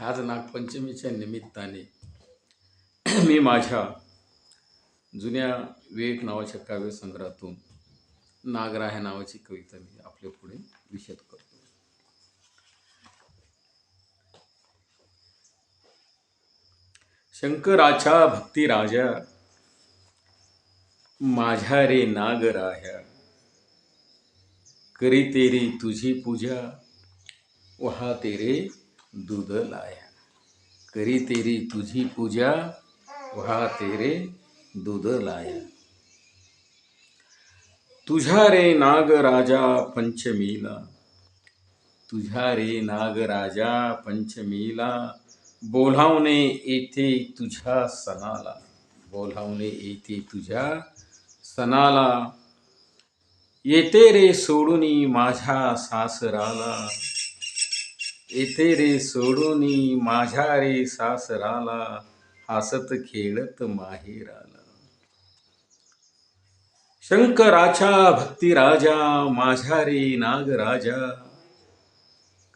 आज नागपंचमीच्या निमित्ताने मी माझ्या जुन्या विवेक नावाच्या काव्यसंग्रहातून नागरा ह्या नावाची कविता मी आपल्या पुढे विषद करतो. शंकराच्या भक्तिराजा माझ्या रे नागराह्या करी तेरी तुझी पूजा वहा तेरे दूध लाया। करी तेरी तुझी पूजा, वहा तेरे दूध लाया। तुझ्या रे नागराजा पंचमीला तुझ्या रे नागराजा पंचमीला बोलावणे येथे तुझ्या सणाला बोलावणे येथे तुझ्या सणाला येते रे सोडूनी माझ्या सासराला येते रे सोडूनी माझ्या रे सासराला हसत खेळत माहेराला. शंकराच्या भक्तिराजा माझ्या रे नागराजा.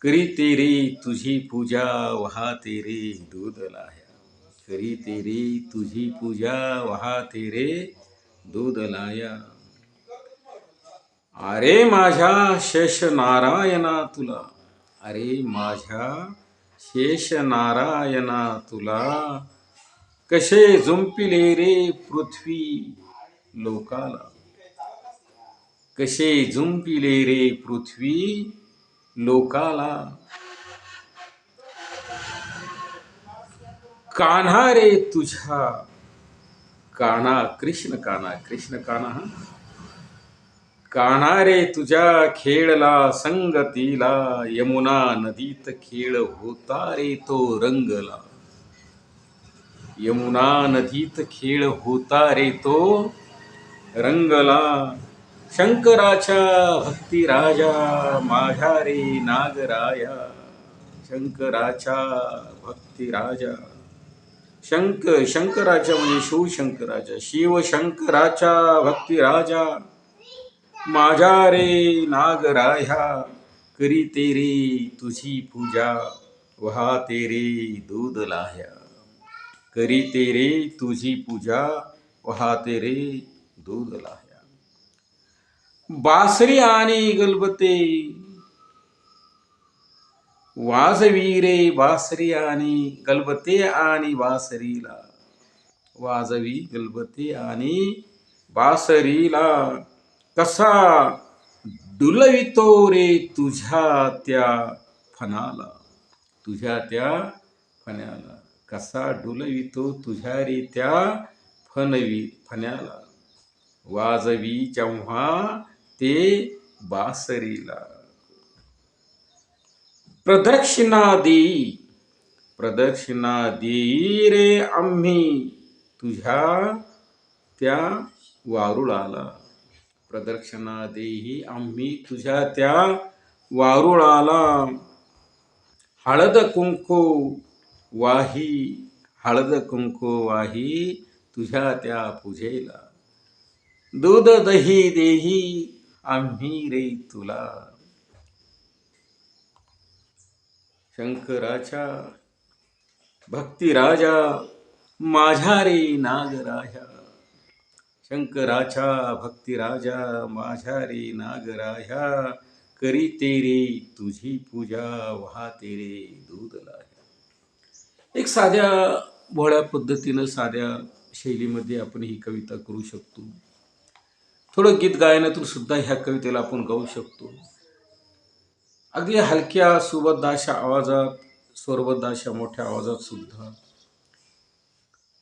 करी तेरे तुझी पूजा वहा तेरे दूध लाया करी तेरी तुझी पूजा वहा तेरे दूध लाया अरे माझ्या शेष नारायणा तुला. अरे माझ्या शेष नारायणा तुला कसे जुंपिले रे पृथ्वी लोकाला? कसे जुंपिले रे पृथ्वी लोकाला? कान्हा रे तुझ्या कान्हा कृष्ण काना, कृष्ण कान्हा गाणारे रे तुझ्या खेळला संगतीला यमुना नदीत खेळ होता रे तो रंगला. यमुना नदीत खेळ होता रे तो रंगला. शंकराच्या भक्ती राजा माझ्या रे नागराया. शंकराच्या भक्ती राजा शंक शंकराच्या म्हणजे शिवशंकराच्या शिवशंकराच्या भक्ती राजा माझ्या रे नागराया, करी तेरी तुझी पूजा, वहा तेरे दूध लाह्या करी तेरे तुझी पूजा, वहा तेरे दूध लाह्या बासरी आणि गलबते वाजवी रे बासरी आणि गलबते आणि बासरीला। वाजवी गलबते आणि बासरीला। कसा डुलवितो रे तुझ्या त्या फणाला तुझ्या त्या फण्याला. कसा डुलवितो तुझ्या रे त्या फनवी फण्याला. वाजवी जेव्हा ते बासरीला. प्रदक्षिणा देई प्रदक्षिणा देई रे आम्ही तुझ्या त्या वारुळाला. प्रदक्षिणा देही आम्ही तुझ्या त्या वारुळाला. हळद कुंकू वाही हळद कुंकू वाही तुझ्या त्या पूजेला. दूध दही देही आम्ही रे तुला. शंकराच्या भक्तिराजा माझ्या रे नागराजा. शंकराच्या भक्तिराजा माझ्या रे नागराया करी तेरे तुझी पूजा वहा तेरे दूध एक साध्या भोळ्या पद्धतीनं साध्या शैलीमध्ये आपण ही कविता करू शकतो. थोडं गीत गायनातून सुद्धा ह्या कवितेला आपण गाऊ शकतो. अगदी हलक्या सुबद्धाशा आवाजात स्वरबद्धाशा मोठ्या आवाजात सुद्धा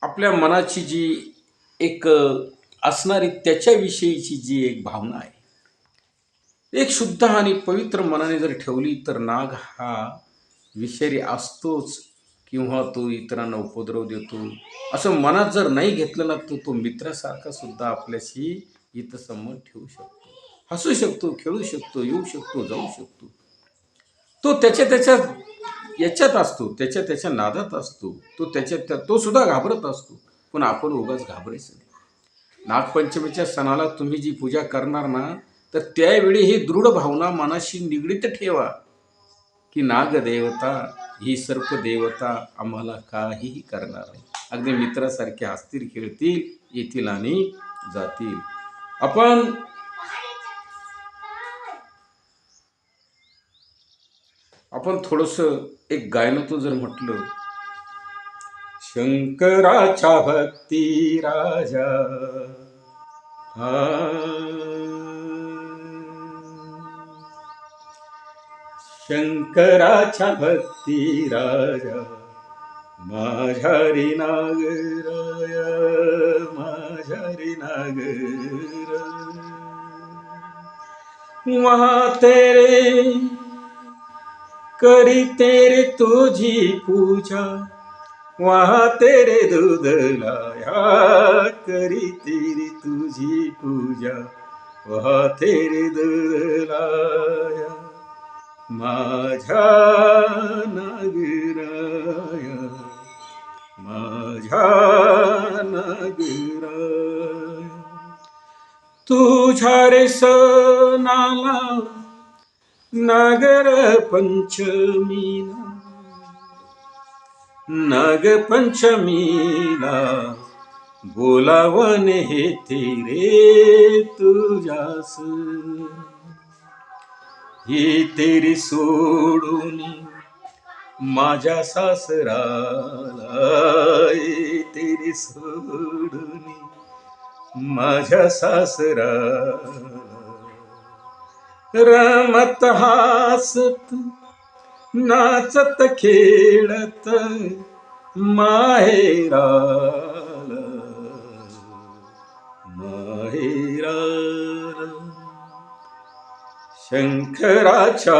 आपल्या मनाची जी एक असणारी त्याच्याविषयीची जी एक भावना आहे एक शुद्ध आणि पवित्र मनाने जर ठेवली तर नाग हा विषारी असतोच किंवा तो इतरांना उपद्रव देतो. असं मनात जर नाही घेतलं ना तर तो मित्रासारखा सुद्धा आपल्याशी हितसंबंध ठेवू शकतो. हसू शकतो खेळू शकतो येऊ शकतो जाऊ शकतो. तो त्याच्या त्याच्या याच्यात असतो त्याच्या त्याच्या नादात असतो. तो त्याच्या त्या तो सुद्धा घाबरत असतो. पण आपण उगाच घाबरायचं नाही. नागपंचमीच्या सणाला तुम्ही जी पूजा करणार ना तर त्यावेळी ही दृढ भावना मनाशी निगडीत ठेवा की नागदेवता ही सर्प देवता आम्हाला काहीही करणार नाही. अगदी मित्रासारखे हसतील खेळतील येतील आणि जातील. आपण आपण थोडस एक गायनातून जर म्हटलं शंकराच्या भक्ती राजा. हा. शंकराच्या भक्ती राजा. माझ्या रे नागराय माझ्या रे नागर वहा तेरे करी तेरे तुझी पूजा. वहा तेरे दूध लाया करी तेरी तुझी पूजा। वहा तेरे दूध लाया माझ्या नगराया। माझ्या नगराया। तुझ्या रे सणाला नगर पंचमीना नागपंचमीला बोलावन हे रे तुझ्यास. हे तेरी सोडून माझ्या सासराला हे तेरी सोडून माझ्या सासरा रमत हासत नाचत खेळत माहेरा माहेरा शंकराच्या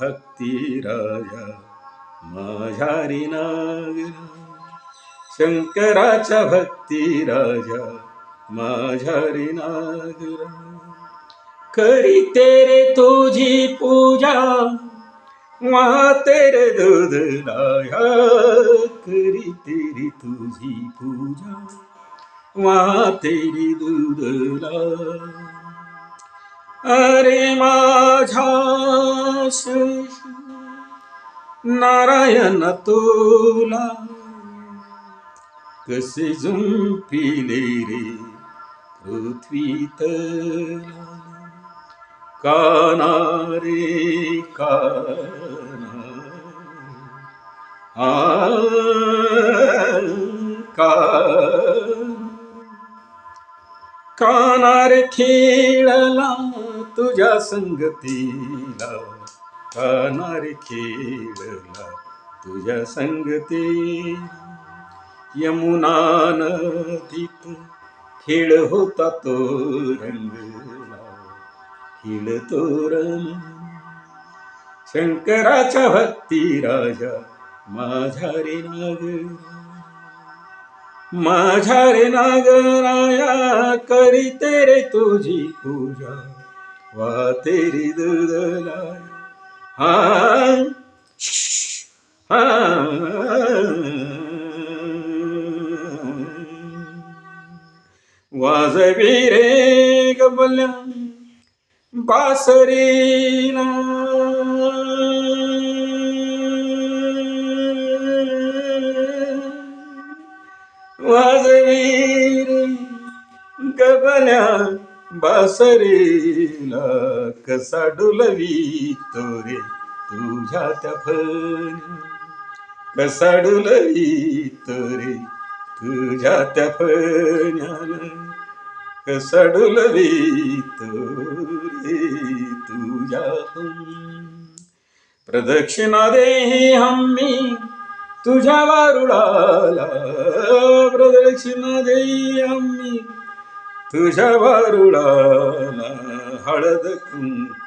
भक्ती राजा माझ्या नागरा शंकराच्या भक्ती राजा माझ्या नागरा करी तेरे तुझी पूजा वहा तेरे दूध लाया करी तेरी तुझी पूजा वहा तेरी दूध लाया अरे माझा नारायण तुला कसे झुंपिले रे पृथ्वी तला? कानारे काना. आ कानारे खेळला तुझ्या संगतीला. कानार खेळला तुझ्या संगती यमुना नदीत खेळ होता तो रंग. खेळ तो शंकराच्या भक्ती राजा माझा रे नाग माझा रे नागराया करी तेरे तुझी पूजा. वा तेरी दुदला हा हा. वाजवी रे गबल्या. बासरीला वाजवीर गबल्या बासरीला कसा डुलवी तोरे तुझ्या त्या फन कसा डुलवी तोरे तुझ्या त्या फण्याला कसा डुलवी तुझ्या प्रदक्षिणा देही हम्मी तुझ्या वारुळाला प्रदक्षिणा देई आम्ही तुझ्या वारुळाला हळद कुंकू